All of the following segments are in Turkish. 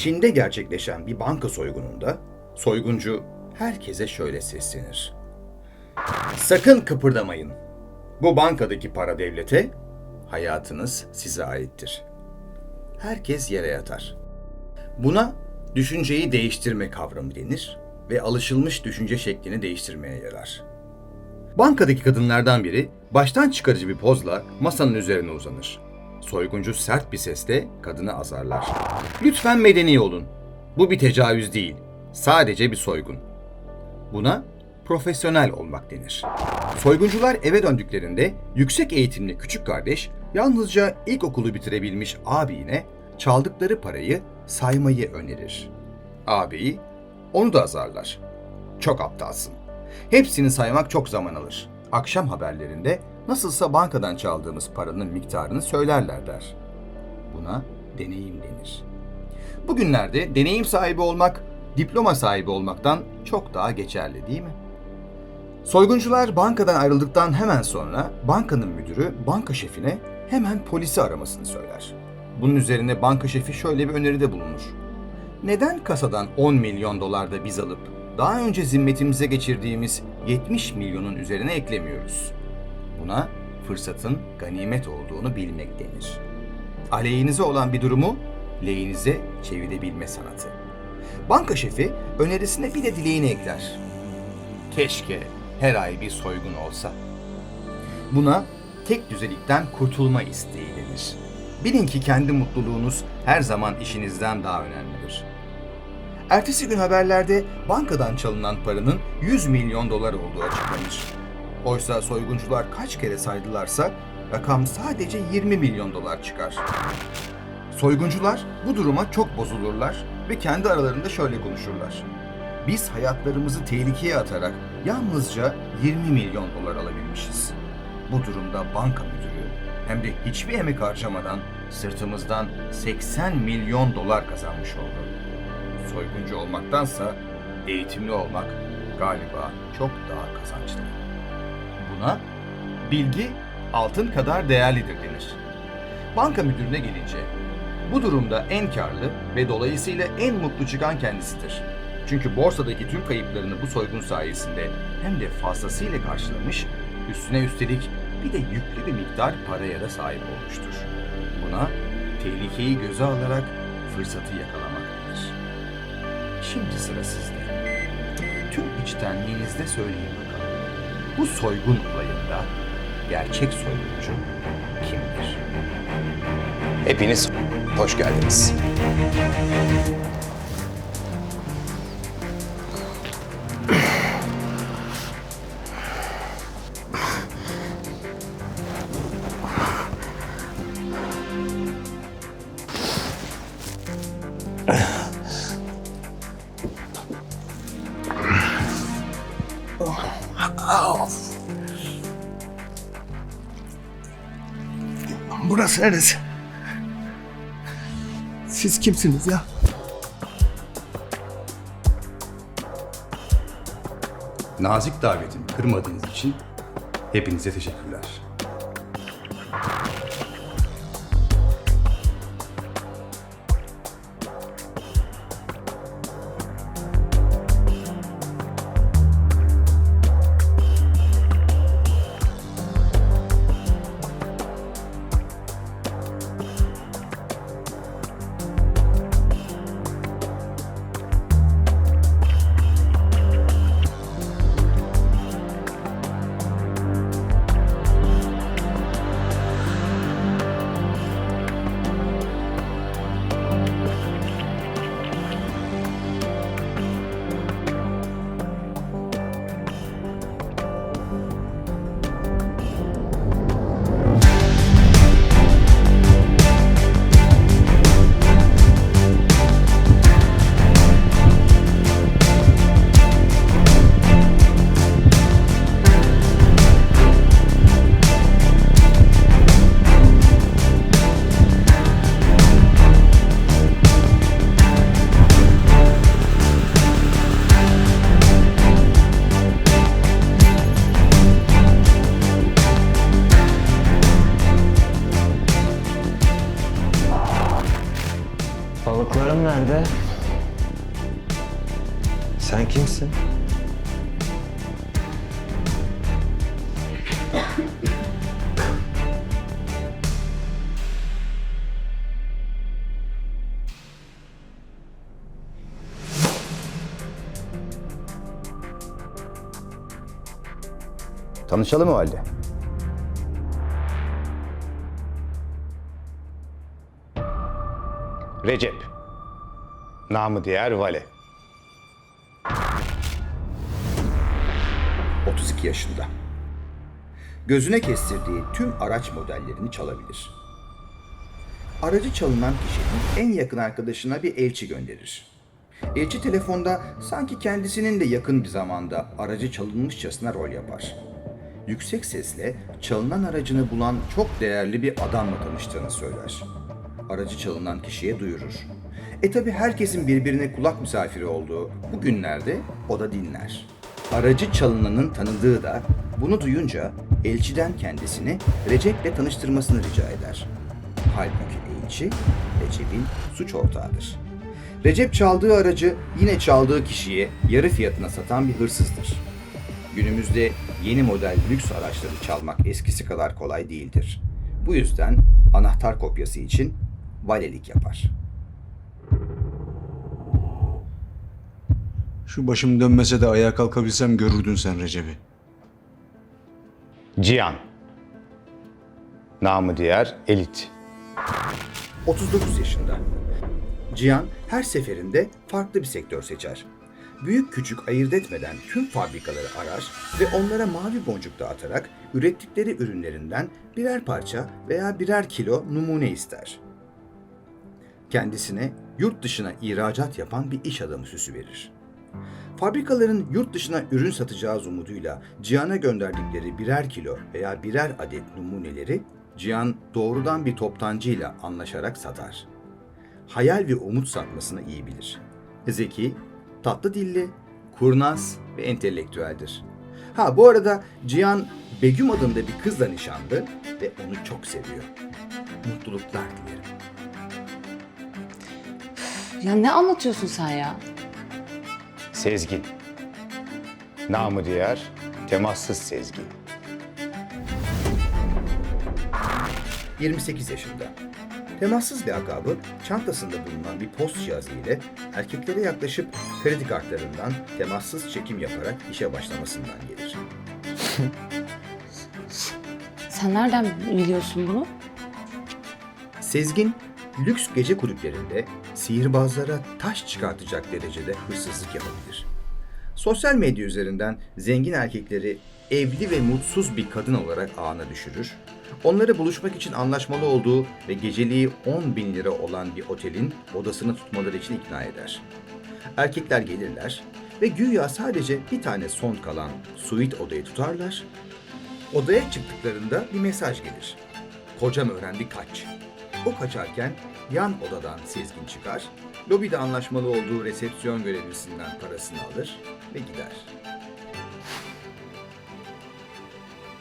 Çin'de gerçekleşen bir banka soygununda soyguncu herkese şöyle seslenir. Sakın kıpırdamayın. Bu bankadaki para devlete, hayatınız size aittir. Herkes yere yatar. Buna düşünceyi değiştirme kavramı denir ve alışılmış düşünce şeklini değiştirmeye yarar. Bankadaki kadınlardan biri baştan çıkarıcı bir pozla masanın üzerine uzanır. Soyguncu sert bir sesle kadını azarlar. Lütfen medeni olun. Bu bir tecavüz değil. Sadece bir soygun. Buna profesyonel olmak denir. Soyguncular eve döndüklerinde yüksek eğitimli küçük kardeş yalnızca ilkokulu bitirebilmiş abine çaldıkları parayı saymayı önerir. Ağabeyi onu da azarlar. Çok aptalsın. Hepsini saymak çok zaman alır. Akşam haberlerinde nasılsa bankadan çaldığımız paranın miktarını söylerler der. Buna deneyim denir. Bugünlerde deneyim sahibi olmak, diploma sahibi olmaktan çok daha geçerli değil mi? Soyguncular bankadan ayrıldıktan hemen sonra bankanın müdürü banka şefine hemen polisi aramasını söyler. Bunun üzerine banka şefi şöyle bir öneride bulunur. Neden kasadan 10 milyon dolar da biz alıp daha önce zimmetimize geçirdiğimiz 70 milyonun üzerine eklemiyoruz? Buna fırsatın ganimet olduğunu bilmek denir. Aleyhinize olan bir durumu lehinize çevirebilme sanatı. Banka şefi önerisine bir de dileğini ekler. Keşke her ay bir soygun olsa. Buna tek düzelikten kurtulma isteği denir. Bilin ki kendi mutluluğunuz her zaman işinizden daha önemlidir. Ertesi gün haberlerde bankadan çalınan paranın 100 milyon dolar olduğu açıklanır. Oysa soyguncular kaç kere saydılarsa rakam sadece 20 milyon dolar çıkar. Soyguncular bu duruma çok bozulurlar ve kendi aralarında şöyle konuşurlar. Biz hayatlarımızı tehlikeye atarak yalnızca 20 milyon dolar alabilmişiz. Bu durumda banka müdürü hem de hiçbir emek harcamadan sırtımızdan 80 milyon dolar kazanmış oldu. Soyguncu olmaktansa eğitimli olmak galiba çok daha kazançlı. Buna bilgi altın kadar değerlidir denir. Banka müdürüne gelince bu durumda en karlı ve dolayısıyla en mutlu çıkan kendisidir. Çünkü borsadaki tüm kayıplarını bu soygun sayesinde hem de fazlasıyla karşılamış, üstüne üstelik bir de yüklü bir miktar paraya da sahip olmuştur. Buna tehlikeyi göze alarak fırsatı yakalamak denir. Şimdi sıra sizde. Tüm içtenliğinizde söyleyin. Bu soygun olayında gerçek soyguncu kimdir? Hepiniz hoş geldiniz. Burası neresi? Siz kimsiniz ya? Nazik davetimi kırmadığınız için hepinize teşekkürler. Sen kimsin? Tanışalım o halde. Recep. Namı diğer Vale. 32 yaşında. Gözüne kestirdiği tüm araç modellerini çalabilir. Aracı çalınan kişinin en yakın arkadaşına bir elçi gönderir. Elçi telefonda sanki kendisinin de yakın bir zamanda aracı çalınmışçasına rol yapar. Yüksek sesle çalınan aracını bulan çok değerli bir adamla tanıştığını söyler. Aracı çalınan kişiye duyurur. E tabi herkesin birbirine kulak misafiri olduğu bu günlerde o da dinler. Aracı çalınanın tanıdığı da bunu duyunca elçiden kendisini Recep'le tanıştırmasını rica eder. Halbuki elçi Recep'in suç ortağıdır. Recep çaldığı aracı yine çaldığı kişiye yarı fiyatına satan bir hırsızdır. Günümüzde yeni model lüks araçları çalmak eskisi kadar kolay değildir. Bu yüzden anahtar kopyası için valelik yapar. Şu başım dönmese de ayağa kalkabilsem görürdün sen Recep'i. Cihan. Namı diğer Elit. 39 yaşında. Cihan her seferinde farklı bir sektör seçer. Büyük küçük ayırt etmeden tüm fabrikaları arar ve onlara mavi boncuk dağıtarak ürettikleri ürünlerinden birer parça veya birer kilo numune ister. Kendisine yurt dışına ihracat yapan bir iş adamı süsü verir. Fabrikaların yurt dışına ürün satacağız umuduyla Cihan'a gönderdikleri birer kilo veya birer adet numuneleri Cihan doğrudan bir toptancıyla anlaşarak satar. Hayal ve umut satmasını iyi bilir. Zeki, tatlı dilli, kurnaz ve entelektüeldir. Ha bu arada Cihan Begüm adında bir kızla nişanlı ve onu çok seviyor. Mutluluklar dilerim. Ya ne anlatıyorsun sen ya? Sezgin. Namı diğer temassız Sezgin. 28 yaşında. Temassız lakabı çantasında bulunan bir post cihazı ile erkeklere yaklaşıp kredi kartlarından temassız çekim yaparak işe başlamasından gelir. Sen nereden biliyorsun bunu? Sezgin, lüks gece kulüplerinde sihirbazlara taş çıkartacak derecede hırsızlık yapabilir. Sosyal medya üzerinden zengin erkekleri evli ve mutsuz bir kadın olarak ağına düşürür. Onları buluşmak için anlaşmalı olduğu ve geceliği 10 bin lira olan bir otelin odasını tutmaları için ikna eder. Erkekler gelirler ve güya sadece bir tane son kalan suite odayı tutarlar. Odaya çıktıklarında bir mesaj gelir. Kocam öğrendi kaç. O kaçarken yan odadan Sezgin çıkar, lobide anlaşmalı olduğu resepsiyon görevlisinden parasını alır ve gider.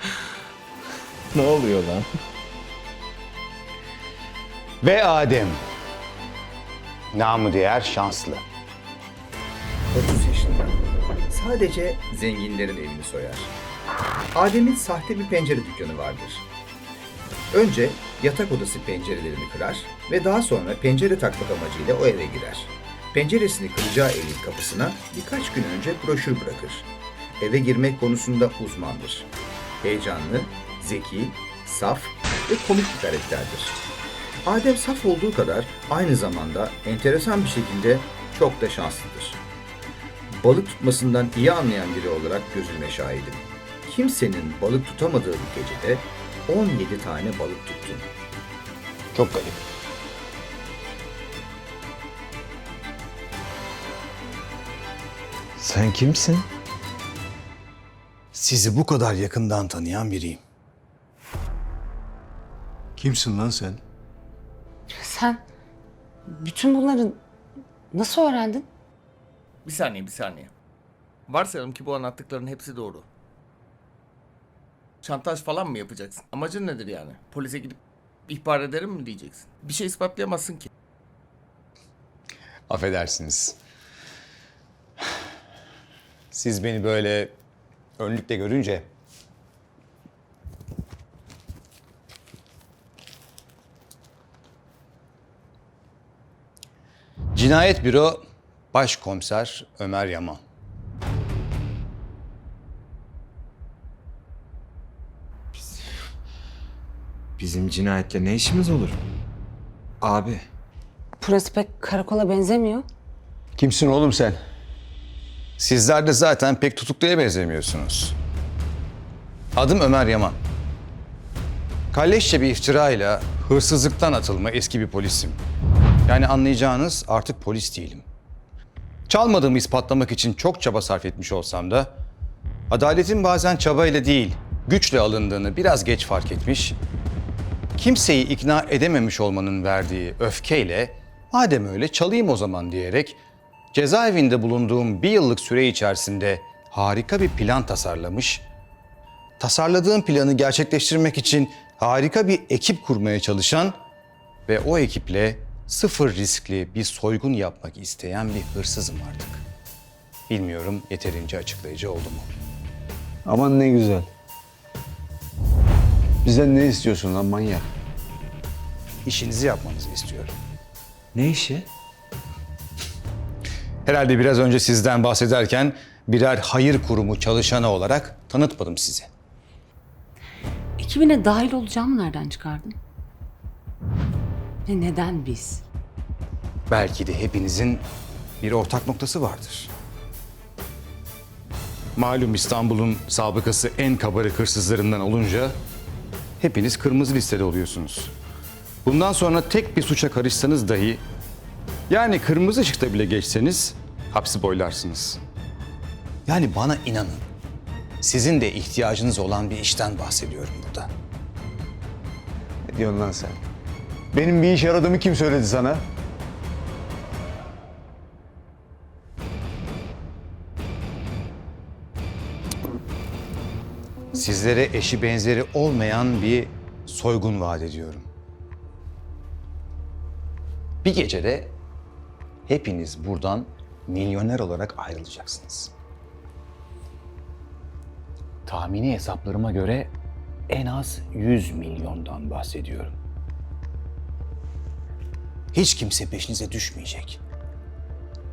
Ne oluyor lan? Ve Adem. Namı diğer şanslı. 30 yaşında. Sadece zenginlerin evini soyar. Adem'in sahte bir pencere dükkanı vardır. Önce yatak odası pencerelerini kırar ve daha sonra pencere takmak amacıyla o eve girer. Penceresini kıracağı evin kapısına birkaç gün önce broşür bırakır. Eve girmek konusunda uzmandır. Heyecanlı, zeki, saf ve komik bir karakterdir. Adem saf olduğu kadar aynı zamanda enteresan bir şekilde çok da şanslıdır. Balık tutmasından iyi anlayan biri olarak gözüme şahidim. Kimsenin balık tutamadığı bir gecede 17 tane balık tuttum. Çok garip. Sen kimsin? Sizi bu kadar yakından tanıyan biriyim. Kimsin lan sen? Sen bütün bunları nasıl öğrendin? Bir saniye, bir saniye. Varsayalım ki bu anlattıkların hepsi doğru. Şantaj falan mı yapacaksın? Amacın nedir yani? Polise gidip ihbar ederim mi diyeceksin? Bir şey ispatlayamazsın ki. Affedersiniz. Siz beni böyle önlükle görünce Cinayet Büro Başkomiser Ömer Yaman. Bizim cinayetle ne işimiz olur? Abi. Burası pek karakola benzemiyor. Kimsin oğlum sen? Sizler de zaten pek tutukluya benzemiyorsunuz. Adım Ömer Yaman. Kalleşçe bir iftirayla hırsızlıktan atılma eski bir polisim. Yani anlayacağınız artık polis değilim. Çalmadığımı ispatlamak için çok çaba sarf etmiş olsam da adaletin bazen çabayla değil, güçle alındığını biraz geç fark etmiş. Kimseyi ikna edememiş olmanın verdiği öfkeyle madem öyle çalayım o zaman diyerek cezaevinde bulunduğum bir yıllık süre içerisinde harika bir plan tasarlamış. Tasarladığım planı gerçekleştirmek için harika bir ekip kurmaya çalışan ve o ekiple sıfır riskli bir soygun yapmak isteyen bir hırsızım artık. Bilmiyorum yeterince açıklayıcı oldu mu? Aman ne güzel. Bizden ne istiyorsun lan manyak? İşinizi yapmanızı istiyorum. Ne işi? Herhalde biraz önce sizden bahsederken birer hayır kurumu çalışanı olarak tanıtmadım sizi. Ekibine dahil olacağımı nereden çıkardın? Ve neden biz? Belki de hepinizin bir ortak noktası vardır. Malum İstanbul'un sabıkası en kabarık hırsızlarından olunca hepiniz kırmızı listede oluyorsunuz. Bundan sonra tek bir suça karışsanız dahi yani kırmızı ışıkta bile geçseniz hapsi boylarsınız. Yani bana inanın. Sizin de ihtiyacınız olan bir işten bahsediyorum burada. Ne diyorsun lan sen? Benim bir iş aradığımı kim söyledi sana? Sizlere eşi benzeri olmayan bir soygun vaat ediyorum. Bir gecede hepiniz buradan milyoner olarak ayrılacaksınız. Tahmini hesaplarıma göre en az 100 milyondan bahsediyorum. Hiç kimse peşinize düşmeyecek.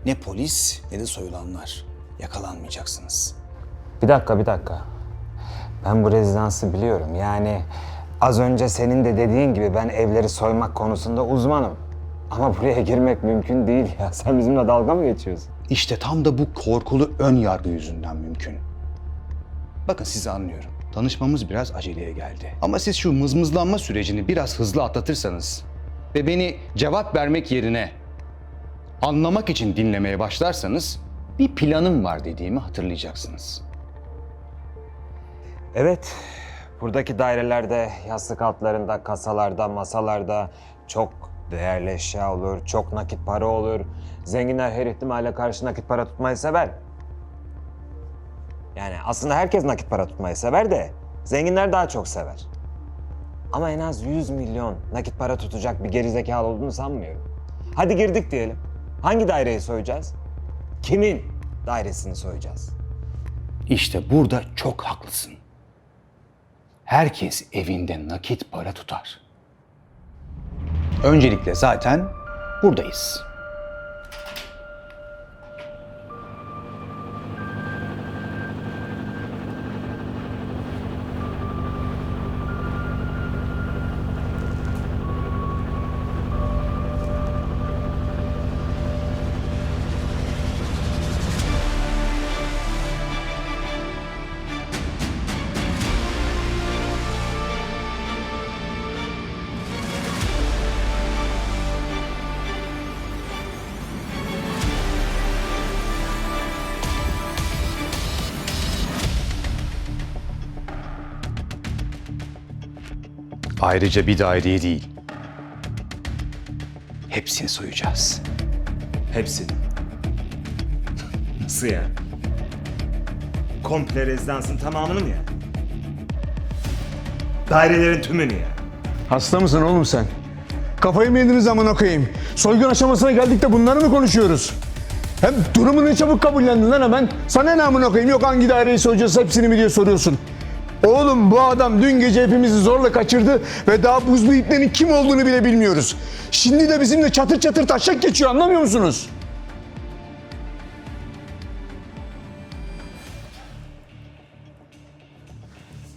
Ne polis ne de soyulanlar. Yakalanmayacaksınız. Bir dakika, bir dakika. Ben bu rezidansı biliyorum. Yani az önce senin de dediğin gibi ben evleri soymak konusunda uzmanım. Ama buraya girmek mümkün değil ya. Sen bizimle dalga mı geçiyorsun? İşte tam da bu korkulu ön yargı yüzünden mümkün. Bakın sizi anlıyorum. Tanışmamız biraz aceleye geldi. Ama siz şu mızmızlanma sürecini biraz hızlı atlatırsanız ve beni cevap vermek yerine anlamak için dinlemeye başlarsanız bir planım var dediğimi hatırlayacaksınız. Evet. Buradaki dairelerde, yastık altlarında, kasalarda, masalarda çok değerli eşya olur, çok nakit para olur. Zenginler her ihtimale karşı nakit para tutmayı sever. Yani aslında herkes nakit para tutmayı sever de zenginler daha çok sever. Ama en az 100 milyon nakit para tutacak bir gerizekalı olduğunu sanmıyorum. Hadi girdik diyelim. Hangi daireyi soyacağız? Kimin dairesini soyacağız? İşte burada çok haklısın. Herkes evinde nakit para tutar. Öncelikle zaten buradayız. Ayrıca bir daireyi değil. Hepsini soyacağız. Hepsini. Nasıl ya? Komple rezidansın tamamını mı ya? Dairelerin tümünü ya. Hasta mısın oğlum sen? Kafayı mı yediniz amına koyayım? Soygun aşamasına geldik de bunları mı konuşuyoruz? Hem durumu ne çabuk kabullendin lan hemen. Sana ne amına koyayım? Yok hangi daireyi soyacağız hepsini mi diye soruyorsun. Oğlum bu adam dün gece hepimizi zorla kaçırdı ve daha buz bu iplerin kim olduğunu bile bilmiyoruz. Şimdi de bizimle çatır çatır taşak geçiyor anlamıyor musunuz?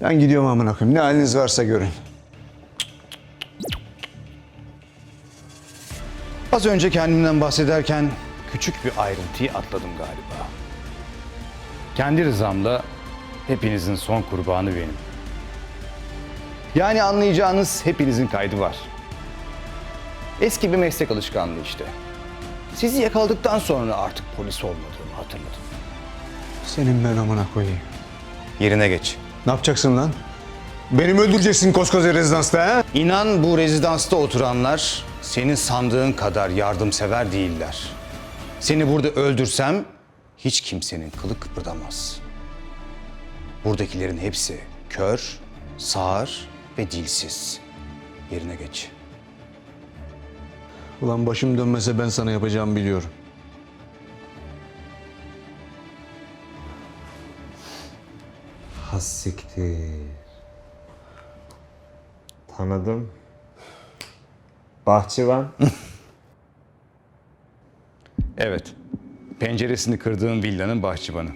Ben gidiyorum amına koyayım. Ne haliniz varsa görün. Az önce kendimden bahsederken küçük bir ayrıntıyı atladım galiba. Kendi rızamla hepinizin son kurbanı benim. Yani anlayacağınız hepinizin kaydı var. Eski bir meslek alışkanlığı işte. Sizi yakaladıktan sonra artık polis olmadığımı hatırladım. Senin ben amına koyayım. Yerine geç. Ne yapacaksın lan? Beni mi öldüreceksin koskoca rezidansta ha? İnan bu rezidansta oturanlar senin sandığın kadar yardımsever değiller. Seni burada öldürsem hiç kimsenin kılı kıpırdamaz. Buradakilerin hepsi kör, sağır ve dilsiz. Yerine geç. Ulan başım dönmese ben sana yapacağımı biliyorum. Hassiktir. Tanıdım. Bahçıvan. Evet. Penceresini kırdığım villanın bahçıvanı.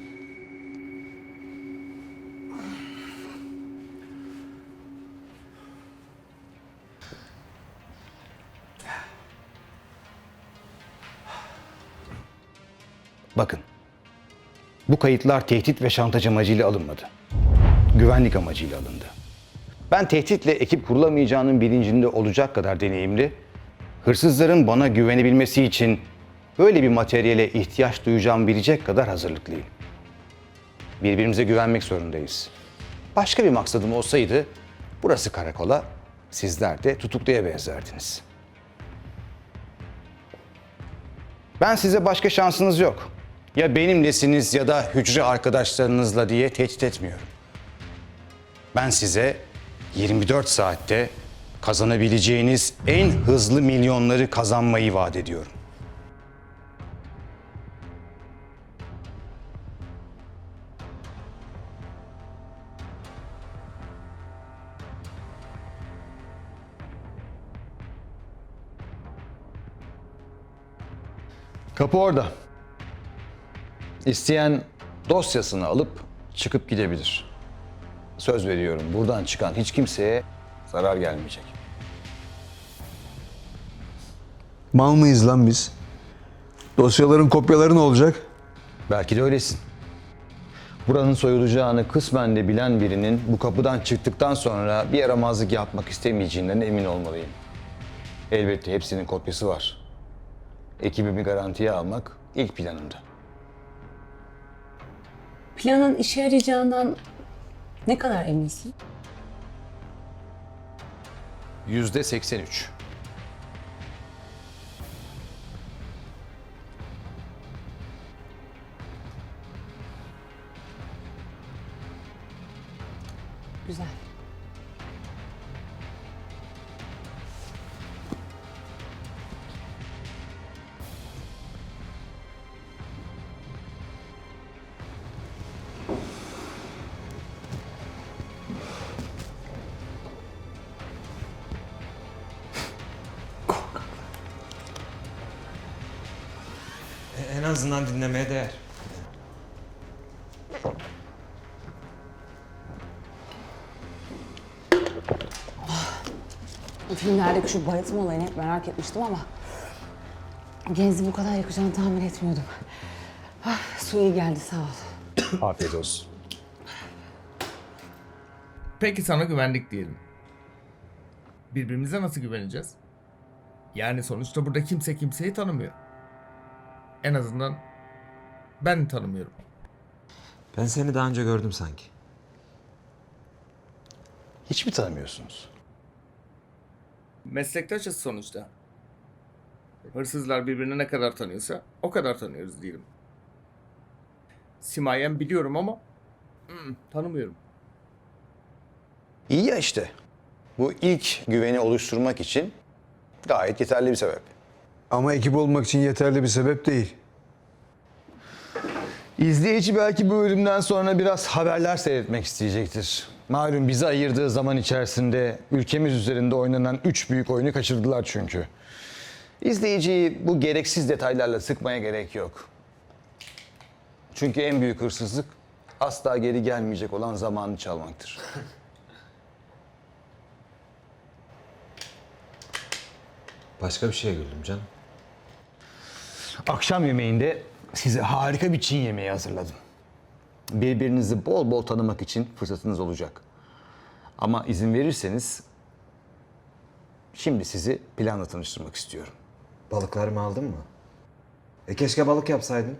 Bakın. Bu kayıtlar tehdit ve şantaj amacıyla alınmadı. Güvenlik amacıyla alındı. Ben tehditle ekip kurulamayacağının bilincinde olacak kadar deneyimli, hırsızların bana güvenebilmesi için böyle bir materyale ihtiyaç duyacağımı bilecek kadar hazırlıklıyım. Birbirimize güvenmek zorundayız. Başka bir maksadım olsaydı burası karakola, sizler de tutukluya benzerdiniz. Ben size başka şansınız yok. Ya benimlesiniz ya da hücre arkadaşlarınızla diye tehdit etmiyorum. Ben size 24 saatte kazanabileceğiniz en hızlı milyonları kazanmayı vaat ediyorum. Kapı orada. İsteyen dosyasını alıp çıkıp gidebilir. Söz veriyorum buradan çıkan hiç kimseye zarar gelmeyecek. Mal mıyız lan biz? Dosyaların kopyaları ne olacak? Belki de öylesin. Buranın soyulacağını kısmen de bilen birinin bu kapıdan çıktıktan sonra bir yaramazlık yapmak istemeyeceğinden emin olmalıyım. Elbette hepsinin kopyası var. Ekibimi garantiye almak ilk planımda. Planın işe yarayacağından ne kadar eminsin? Yüzde 83. azından dinlemeye değer. Filmlerdeki şu bayıltma olayını hep merak etmiştim ama... Genzi bu kadar yakacağını tahmin etmiyordum. Ah, su iyi geldi sağ ol. Afiyet olsun. Peki sana güvendik diyelim. Birbirimize nasıl güveneceğiz? Yani sonuçta burada kimse kimseyi tanımıyor. En azından ben tanımıyorum. Ben seni daha önce gördüm sanki. Hiç mi tanımıyorsunuz? Meslektaşız sonuçta. Hırsızlar birbirini ne kadar tanıyorsa o kadar tanıyoruz diyelim. Simayen biliyorum ama hmm, tanımıyorum. İyi ya işte. Bu ilk güveni oluşturmak için Gayet yeterli bir sebep. Ama ekip olmak için yeterli bir sebep değil. İzleyici belki bu bölümden sonra biraz haberler seyretmek isteyecektir. Malum bizi ayırdığı zaman içerisinde ülkemiz üzerinde oynanan üç büyük oyunu kaçırdılar çünkü. İzleyiciyi bu gereksiz detaylarla sıkmaya gerek yok. Çünkü en büyük hırsızlık asla geri gelmeyecek olan zamanı çalmaktır. Başka bir şeye güldüm canım. Akşam yemeğinde size harika bir Çin yemeği hazırladım. Birbirinizi bol bol tanımak için fırsatınız olacak. Ama izin verirseniz şimdi sizi planla tanıştırmak istiyorum. Balıklarımı aldın mı? E keşke balık yapsaydın.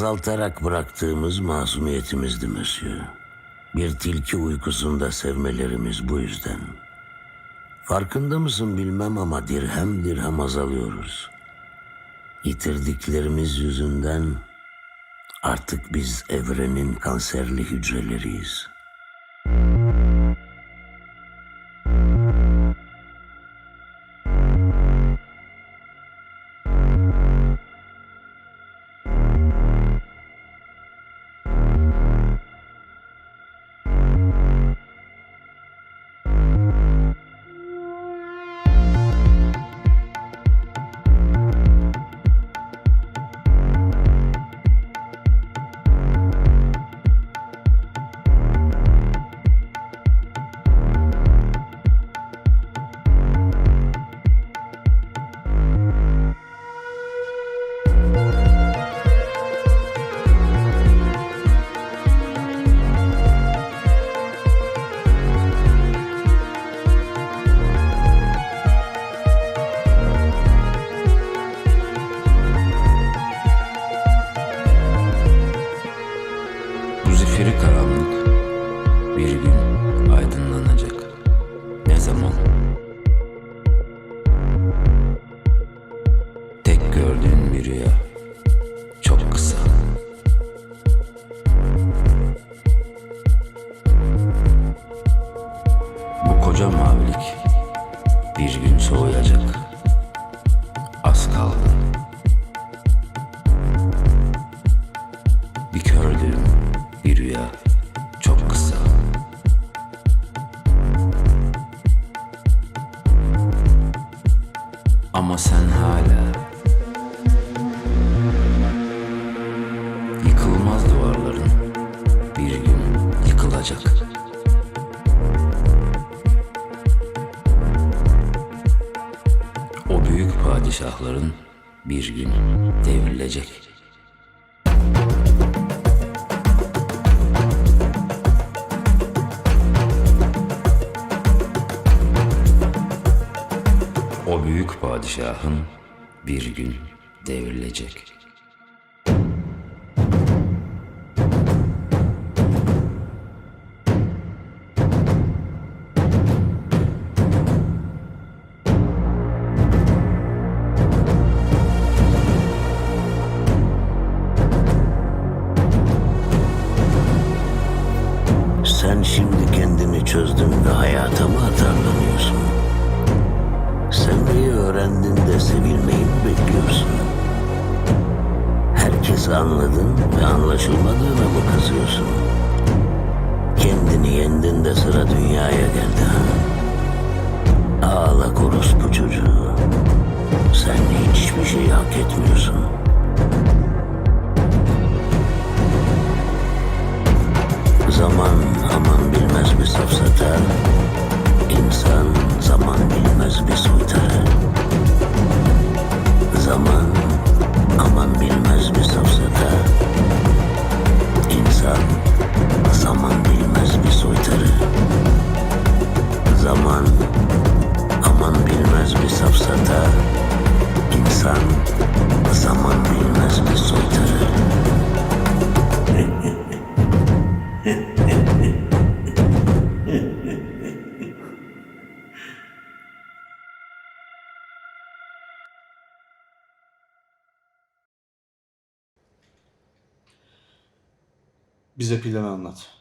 Azaltarak bıraktığımız masumiyetimizdi Monsieur. Bir tilki uykusunda sevmelerimiz bu yüzden. Farkında mısın bilmem ama dirhem dirhem azalıyoruz. Yitirdiklerimiz yüzünden artık biz evrenin kanserli hücreleriyiz. gelecek. Aman Bize planı anlat.